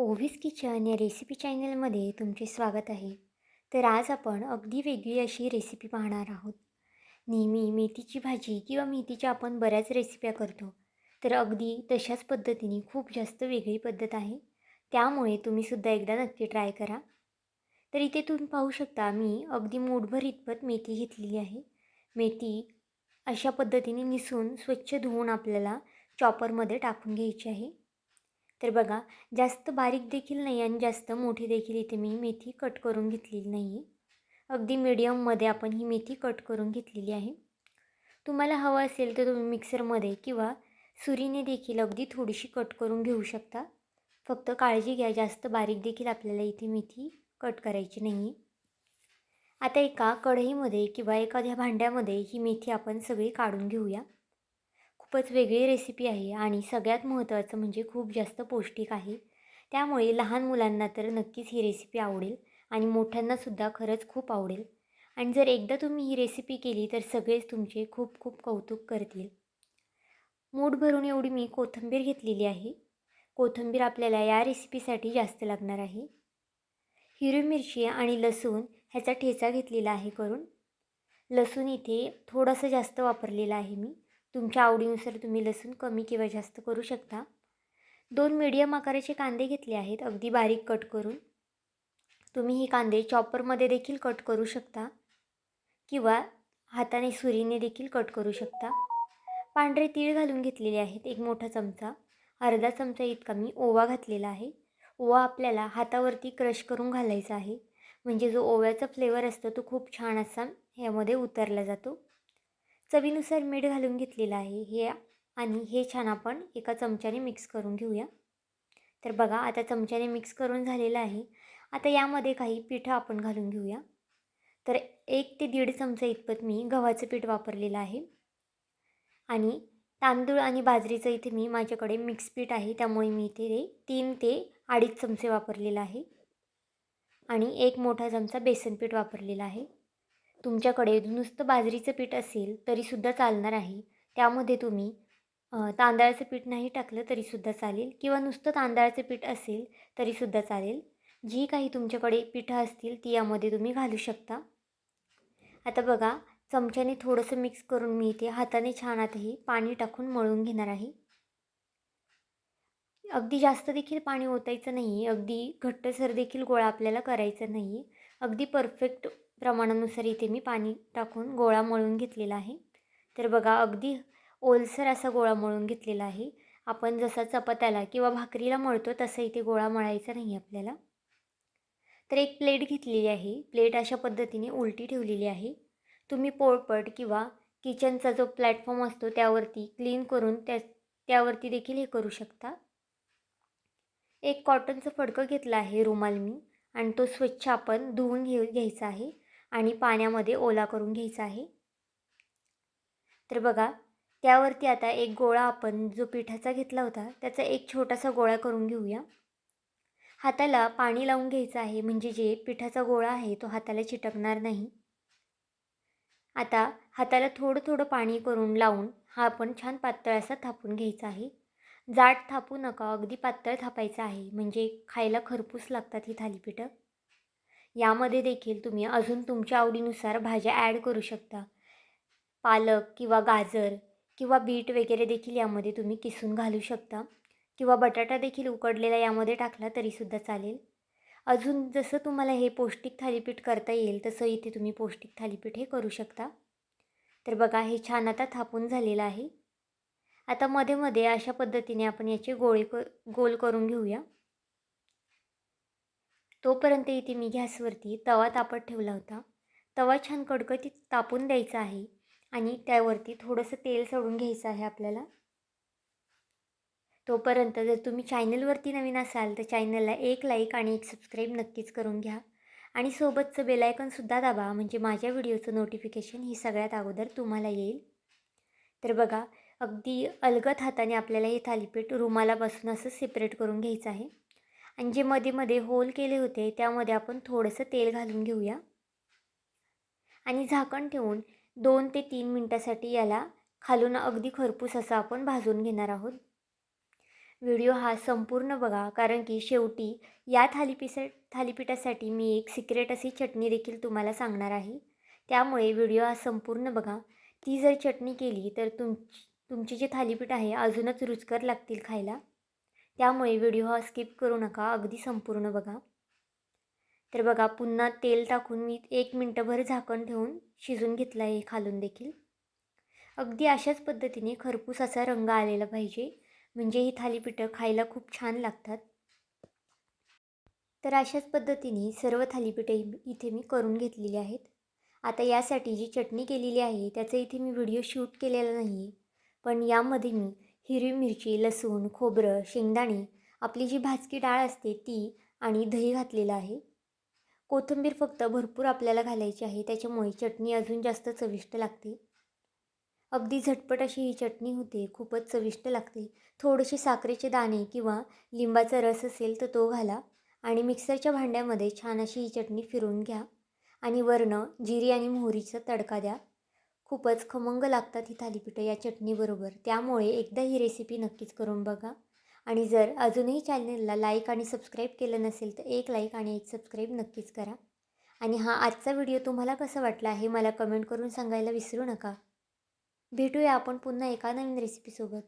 ओव्हिस kitchen या recipe चॅनलमध्ये तुमचे स्वागत आहे. तर आज आपण अगदी वेगळी अशी रेसिपी पाहणार आहोत. नेहमी मेथीची भाजी किंवा मेथीच्या आपण बऱ्याच रेसिप्या करतो. तर अगदी तशाच पद्धतीने खूप जास्त वेगळी पद्धत आहे. त्यामुळे तुम्हीसुद्धा एकदा नक्की ट्राय करा. तर इथे तुम्ही पाहू शकता मी अगदी मूठभर इतपत मेथी घेतलेली आहे. मेथी अशा पद्धतीने निसून स्वच्छ धुवून आपल्याला चॉपरमध्ये टाकून घ्यायची आहे. तर बघा जास्त बारीक देखील नाही आणि जास्त मोठी देखील इथे मी मेथी कट करून घेतलेली नाही आहे अगदी मिडियममध्ये आपण ही मेथी कट करून घेतलेली आहे. तुम्हाला हवं असेल तर तुम्ही मिक्सरमध्ये किंवा सुरीने देखील अगदी थोडीशी कट करून घेऊ शकता. फक्त काळजी घ्या जास्त बारीक देखील आपल्याला इथे मेथी कट करायची नाही आहे आता एका कढईमध्ये किंवा एखाद्या भांड्यामध्ये ही मेथी आपण सगळी काढून घेऊया. खूपच वेगळी रेसिपी आहे आणि सगळ्यात महत्त्वाचं म्हणजे खूप जास्त पौष्टिक आहे. त्यामुळे लहान मुलांना तर नक्कीच ही रेसिपी आवडेल आणि मोठ्यांनासुद्धा खरंच खूप आवडेल. आणि जर एकदा तुम्ही ही रेसिपी केली तर सगळेच तुमचे खूप खूप कौतुक करतील. मूठ भरून एवढी मी कोथिंबीर घेतलेली आहे. कोथिंबीर आपल्याला या रेसिपीसाठी जास्त लागणार आहे. हिरवी मिरची आणि लसूण ह्याचा ठेचा घेतलेला आहे करून. लसूण इथे थोडंसं जास्त वापरलेलं आहे मी. तुमच्या आवडीनुसार तुम्ही लसूण कमी किंवा जास्त करू शकता. दोन मीडियम आकाराचे कांदे घेतले आहेत अगदी बारीक कट करून. तुम्ही हे कांदे चॉपरमध्ये देखील कट करू शकता. किंवा हाताने सुरीने देखील कट करू शकता. पांढरे तीळ घालून घेतलेले आहेत एक मोठा चमचा. अर्धा चमचा इतका मी ओवा घातलेला आहे. ओवा आपल्याला हातावरती क्रश करून घालायचा आहे. म्हणजे जो ओव्याचा फ्लेवर असतो तो खूप छान असा ह्यामध्ये उतरला जातो. चवीनुसार मीठ घालून घेतलेलं आहे हे आणि हे छान आपण एका चमच्याने मिक्स करून घेऊया. तर बघा आता चमच्याने मिक्स करून झालेलं आहे. आता यामध्ये काही पिठं आपण घालून घेऊया. तर एक ते दीड चमचा इतपत मी गव्हाचं पीठ वापरलेलं आहे. आणि तांदूळ आणि बाजरीचं इथे मी माझ्याकडे मिक्स पीठ आहे त्यामुळे मी इथे ते तीन ते अडीच चमचे वापरलेलं आहे. आणि एक मोठा चमचा बेसन पीठ वापरलेला आहे. तुमच्याकडे नुसतं बाजरीचं पीठ असेल तरीसुद्धा चालणार आहे. त्यामध्ये तुम्ही तांदळाचं पीठ नाही टाकलं तरीसुद्धा चालेल किंवा नुसतं तांदळाचं पीठ असेल तरीसुद्धा चालेल. जी काही तुमच्याकडे पिठं असतील ती यामध्ये तुम्ही घालू शकता. आता बघा चमच्याने थोडंसं मिक्स करून मी इथे हाताने छान आताही पाणी टाकून मळून घेणार आहे. अगदी जास्त देखील पाणी ओतायचं नाही आहे अगदी घट्टसर देखील गोळा आपल्याला करायचा नाही आहे अगदी परफेक्ट प्रमाणानुसार इथे मी पाणी टाकून गोळा मळून घेतलेला आहे. तर बघा अगदी ओलसर असा गोळा मळून घेतलेला आहे. आपण जसा चपात्याला किंवा भाकरीला मळतो तसं इथे गोळा मळायचा नाही आपल्याला. तर एक प्लेट घेतलेली आहे. प्लेट अशा पद्धतीने उलटी ठेवलेली आहे. तुम्ही पोळपट किंवा किचनचा जो प्लॅटफॉर्म असतो त्यावरती क्लीन करून त्या त्यावरती देखील हे करू शकता. एक कॉटनचं फडकं घेतलं आहे रुमाल मी आणि तो स्वच्छ आपण धुवून घेऊ घ्यायचा आहे. आणि पाण्यामध्ये ओला करून घ्यायचा आहे. तर बघा त्यावरती आता एक गोळा आपण जो पिठाचा घेतला होता त्याचा एक छोटासा गोळा करून घेऊया. हाताला पाणी लावून घ्यायचं आहे म्हणजे जे पिठाचा गोळा आहे तो हाताला चिटकणार नाही. आता हाताला थोडं थोडं पाणी करून लावून हा आपण छान पातळ असा थापून घ्यायचा आहे. जाड थापू नका अगदी पातळ थापायचं आहे म्हणजे खायला खरपूस लागतात ही थालीपीठं. यामध्ये देखील तुम्ही अजून तुमच्या आवडीनुसार भाज्या ॲड करू शकता. पालक किंवा गाजर किंवा बीट वगैरे देखील यामध्ये तुम्ही किसून घालू शकता. किंवा बटाटा देखील उकडलेला यामध्ये टाकला तरीसुद्धा चालेल. अजून जसं तुम्हाला हे पौष्टिक थालीपीठ करता येईल तसं इथे तुम्ही पौष्टिक थालीपीठ हे करू शकता. तर बघा हे छान आता थापून झालेलं आहे. आता मध्ये मध्ये अशा पद्धतीने आपण याचे गोळे क गोल करून घेऊया. तोपर्यंत इथे मी गॅसवरती तवा तापत ठेवला होता. तवा छान कडकडीत तापून द्यायचा आहे आणि त्यावरती थोडंसं तेल सोडून घ्यायचं आहे आपल्याला. तोपर्यंत जर तुम्ही चॅनलवरती नवीन असाल तर चॅनलला एक लाईक आणि एक सबस्क्राईब नक्कीच करून घ्या. आणि सोबतचं बेलायकनसुद्धा दाबा म्हणजे माझ्या व्हिडिओचं नोटिफिकेशन ही सगळ्यात अगोदर तुम्हाला येईल. तर बघा अगदी अलगत हाताने आपल्याला हे थालीपीठ रुमालापासून असं सेपरेट करून घ्यायचं आहे. आणि जे मध्ये मध्ये होल केले होते त्यामध्ये आपण थोडंसं तेल घालून घेऊया. आणि झाकण ठेवून दोन ते तीन मिनटासाठी याला खालून अगदी खरपूस असं आपण भाजून घेणार आहोत. व्हिडिओ हा संपूर्ण बघा कारण की शेवटी या थालीपीसा थालीपीठासाठी मी एक सिक्रेट अशी चटणी देखील तुम्हाला सांगणार आहे. त्यामुळे व्हिडिओ हा संपूर्ण बघा. ती जर चटणी केली तर तुम तुमची जे थालीपीठ आहे अजूनच रुचकर लागतील खायला. त्यामुळे व्हिडिओ हा स्किप करू नका अगदी संपूर्ण बघा. तर बघा पुन्हा तेल टाकून मी एक मिनटंभर झाकण ठेवून शिजून घेतलं आहे खालून देखील. अगदी अशाच पद्धतीने खरपूस असा रंग आलेला पाहिजे म्हणजे ही थालीपीठं खायला खूप छान लागतात. तर अशाच पद्धतीने सर्व थालीपीठे इथे मी करून घेतलेली आहेत. आता यासाठी जी चटणी केलेली आहे त्याचं इथे मी व्हिडिओ शूट केलेला नाही आहे पण यामध्ये मी हिरवी मिरची लसूण खोबरं शेंगदाणे आपली जी भाजकी डाळ असते ती आणि दही घातलेलं आहे. कोथिंबीर फक्त भरपूर आपल्याला घालायची आहे त्याच्यामुळे चटणी अजून जास्त चविष्ट लागते. अगदी झटपट अशी ही चटणी होते खूपच चविष्ट लागते. थोडेसे साखरेचे दाणे किंवा लिंबाचा रस असेल तर तो घाला आणि मिक्सरच्या भांड्यामध्ये छान अशी ही चटणी फिरून घ्या. आणि वरनं जिरी आणि मोहरीचा तडका द्या. खूपच खमंग लागतात ही थालीपीठं या चटणीबरोबर. त्यामुळे एकदा ही रेसिपी नक्कीच करून बघा. आणि जर अजूनही चॅनलला लाईक आणि सबस्क्राईब केलं नसेल तर एक लाईक आणि एक सबस्क्राईब नक्कीच करा. आणि हा आजचा व्हिडिओ तुम्हाला कसा वाटला हे मला कमेंट करून सांगायला विसरू नका. भेटूया आपण पुन्हा एका नवीन रेसिपीसोबत